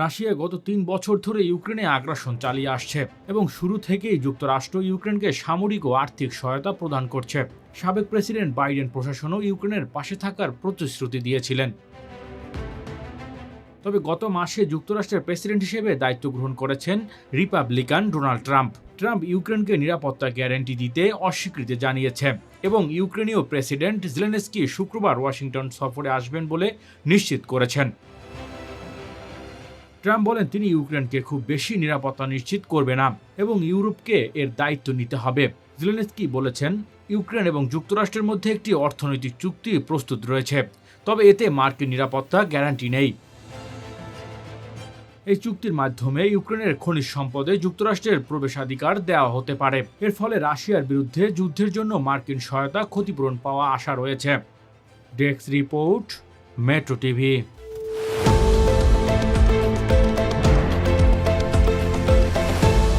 Russia গত তিন বছর ধরে ইউক্রেনে আগ্রাসন চালিয়ে আসছে এবং শুরু থেকেই যুক্তরাষ্ট্র ইউক্রেনকে সামরিক ও আর্থিক সহায়তা প্রদান করছে। সাবেক প্রেসিডেন্ট বাইডেন প্রশাসনও ইউক্রেনের পাশে থাকার প্রতিশ্রুতি দিয়েছিলেন। তবে গত মাসে যুক্তরাষ্ট্রের প্রেসিডেন্ট হিসেবে দায়িত্ব গ্রহণ করেছেন রিপাবলিকান ডোনাল্ড ট্রাম্প। ট্রাম্প ইউক্রেনকে নিরাপত্তা গ্যারান্টি দিতে অস্বীকৃতি জানিয়েছে এবং ইউক্রেনীয় প্রেসিডেন্ট জেলেনস্কি শুক্রবার ওয়াশিংটন সফরে আসবেন বলে নিশ্চিত করেছেন। ট্রাম্প বলেন তিনি ইউক্রেনকে খুব বেশি নিরাপত্তা নিশ্চিত করবে না এবং ইউরোপকে এর দায়িত্ব নিতে হবে। জেলেনস্কি বলেছেন, ইউক্রেন এবং যুক্তরাষ্ট্রের মধ্যে একটি অর্থনৈতিক চুক্তি প্রস্তুত রয়েছে, তবে এতে মার্কিন নিরাপত্তা গ্যারান্টি নেই। এই চুক্তির মাধ্যমে ইউক্রেনের খনিজ সম্পদে যুক্তরাষ্ট্রের প্রবেশাধিকার দেওয়া হতে পারে। এর ফলে রাশিয়ার বিরুদ্ধে যুদ্ধের জন্য মার্কিন সহায়তা ক্ষতিপূরণ পাওয়া আশা রয়েছে। Desk report, metro TV.